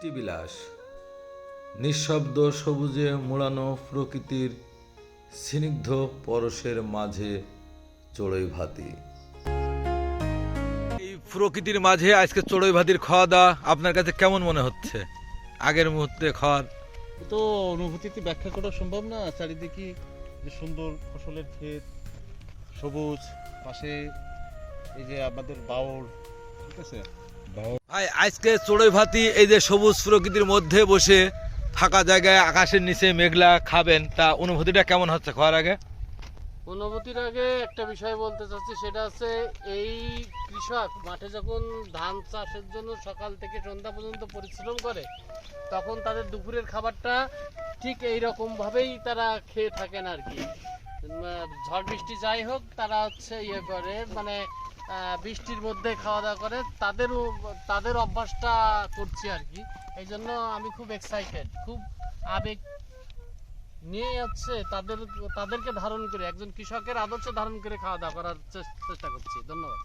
বৃষ্টিবিলাস নিঃশব্দ সবুজে মোড়ানো প্রকৃতির স্নিগ্ধ পরশের মাঝে চড়ুই ভাতি। এই প্রকৃতির মাঝে আজকে চড়ুই ভাতির খাওয়া দাওয়া আপনার কাছে কেমন মনে হচ্ছে? আগের মুহূর্তে খাওয়ার। তো অনুভূতিতে ব্যাখ্যা করা সম্ভব না। চারিদিকে যে সুন্দর ফসলের ক্ষেত সবুজ পাশে এই যে আমাদের বাউর ঠিক আছে? ভাই, আজকে চড়ুই ভাতি এই যে সবুজ প্রকৃতির মধ্যে বসে ফাঁকা জায়গায় আকাশের নিচে মেঘলা খাবেন, তা অনুভূতিটা কেমন হচ্ছে খাওয়ার আগে? অনুভূতির আগে একটা বিষয় বলতে চাচ্ছি, সেটা হচ্ছে এই কৃষক মাঠে যখন ধান চাষের জন্য সকাল থেকে সন্ধ্যা পর্যন্ত পরিশ্রম করে, তখন তাদের দুপুরের খাবারটা ঠিক এই ভাবেই তারা খেয়ে থাকেন আর কি। ঝড় বৃষ্টি যাই হোক, তারা হচ্ছে ইয়ে করে মানে বৃষ্টির মধ্যে খাওয়া দাওয়া করে, তাদেরও, তাদের অভ্যাসটা করছি আর কি। এই জন্য আমি খুব এক্সাইটেড খুব আবেগ নিয়ে যাচ্ছে তাদের, তাদেরকে ধারণ করে, একজন কৃষকের আদর্শ ধারণ করে খাওয়া দাওয়া করার চেষ্টা করছি। ধন্যবাদ।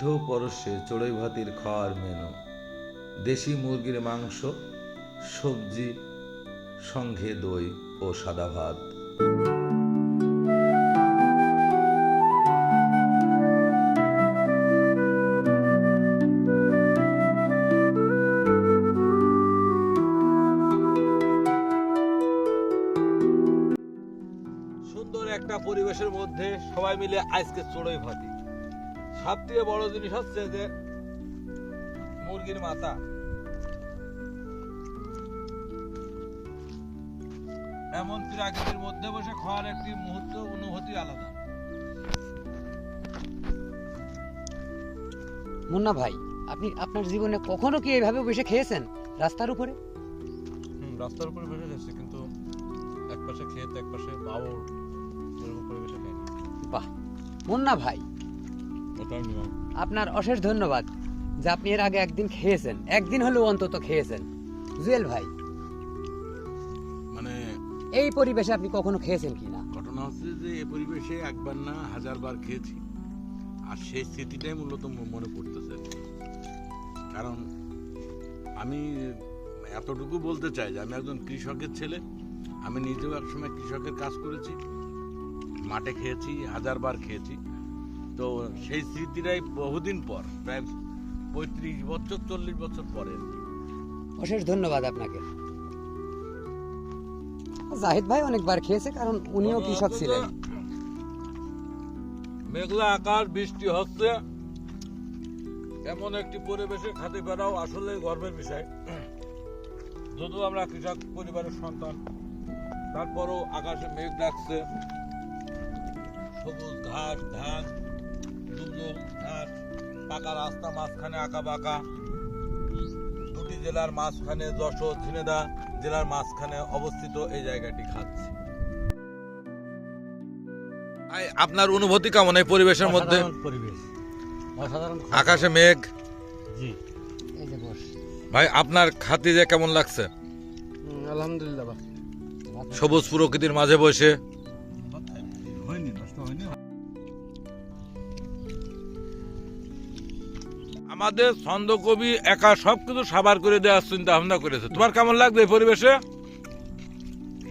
স্নিগ্ধ পরশে চড়ুই ভাতির খাওয়ার মেনু। দেশি মুরগির মাংস, সবজি, সঙ্গে দই ও সাদা ভাত। সুন্দর একটা পরিবেশের মধ্যে সবাই মিলে আজকে চড়ুই ভাতি। সব থেকে বড় জিনিস হচ্ছে যে মুরগির মাথা। এমন প্রাকৃতির মধ্যে বসে খাওয়ার একটি মুহূর্ত অনুভূতি আলাদা। মুন্না ভাই আপনি আপনার জীবনে কখনো কি এইভাবে বসে খেয়েছেন? রাস্তার উপরে? হুম রাস্তার উপরে বেড়ে যাচ্ছে কিন্তু এক পাশে ক্ষেত এক পাশে বাউল এরকম পরিবেশে খাই না বাহ। মুন্না ভাই আপনার অশেষ ধন্যবাদ যে আপনি এর আগে একদিন খেয়েছেন। একদিন হলেও অন্তত খেয়েছেন। জুয়েল ভাই মানে এই পরিবেশে আপনি কখনো খেয়েছেন কি না? ঘটনা হচ্ছে যে এই পরিবেশে একবার না হাজার বার খেয়েছি। আর সেই স্মৃতিটাই মূলত মনে পড়তেছে। কারণ আমি এতটুকু বলতে চাই যে আমি একজন কৃষকের ছেলে। আমি নিজেও একসময় কৃষকের কাজ করেছি। মাঠে খেয়েছি হাজার বার খেয়েছি। তো সেই স্মৃতিটাই বহুদিন পর প্রায় পঁয়ত্রিশ বছর চল্লিশ বছর পরে। অশেষ ধন্যবাদ আপনাকে। জাহিদ ভাই অনেকবার খেয়েছে কারণ উনিও কৃষক ছিলেন। মেঘলা আকাশ বৃষ্টি হচ্ছে। এমন একটি পরিবেশে খাতে পারাও আসলে গর্বের বিষয়। যদিও আমরা কৃষক পরিবারের সন্তান তারপরও আকাশে মেঘ ডাকছে। সবুজ ঘাস ধান ঘাস পাকা রাস্তা মাঝখানে আঁকা বাঁকা দুটি জেলার মাঝখানে যশোর ঝিনেদা জেলার মাঝখানে অবস্থিত এই জায়গাটি খাচ্ছে। আপনার অনুভূতি কেমন এই পরিবেশের মধ্যে? পরিবেশ। আকাশে মেঘ। ভাই আপনার খাতি যে কেমন লাগছে? আলহামদুলিল্লাহ সবুজ প্রকৃতির মাঝে বসে। আমাদের ছন্দ কবি একা সবকিছু সাবার করে দেওয়ার চিন্তা ভাবনা করেছে। তোমার কেমন লাগবে এই পরিবেশে?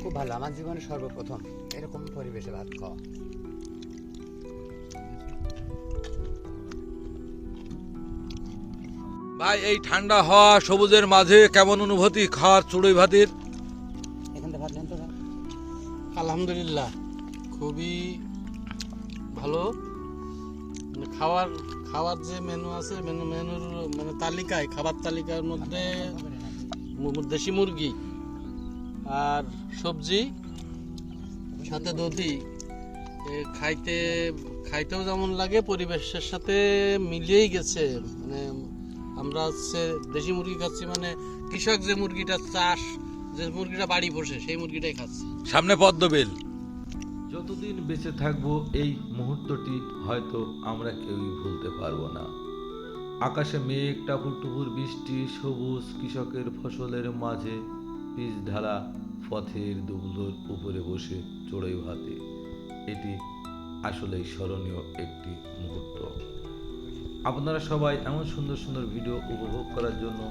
খুব ভালো আমার জীবনে সর্বপ্রথম এরকম পরিবেশে ভাত খাওয়া। ভাই এই ঠান্ডা হওয়া সবুজের মাঝে কেমন অনুভূতি খাওয়ার চুড়ই ভাতির? এখান থেকে ভাত নেন তো ভাই। আলহামদুলিল্লাহ খুবই ভালো। মানে খাওয়ার খাওয়ার যে মেনু আছে মেনু মেনুর মানে তালিকায়, খাবার তালিকার মধ্যে দেশি মুরগি আর সবজি, সাথে দধি। খাইতে, খাইতেও যেমন লাগে, পরিবেশের সাথে মিলিয়েই গেছে। মানে আমরা হচ্ছে দেশি মুরগি খাচ্ছি মানে কৃষক যে মুরগিটা চাষ, যে মুরগিটা বাড়ি বসে, সেই মুরগিটাই খাচ্ছি। সামনে পদ্মবিল যতদিন বেঁচে থাকব, এই মুহূর্তটি হয়তো আমরা কেউই ভুলতে পারব না। আকাশে মেঘ, টাপুর বৃষ্টি, সবুজ কৃষকের ফসলের মাঝে পিচ ঢালা পথের দুবলোর উপরে বসে চড়াই ভাতে। এটি আসলেই স্মরণীয় একটি মুহূর্ত। আপনারা সবাই এমন সুন্দর সুন্দর ভিডিও উপভোগ করার জন্য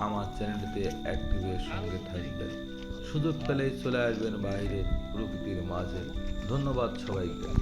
আমার চ্যানেলটিতে অ্যাক্টিভের সঙ্গে থাকবেন। সুযোগ পেলেই চলে আসবেন বাইরে প্রকৃতির মাঝে। ধন্যবাদ সবাইকে।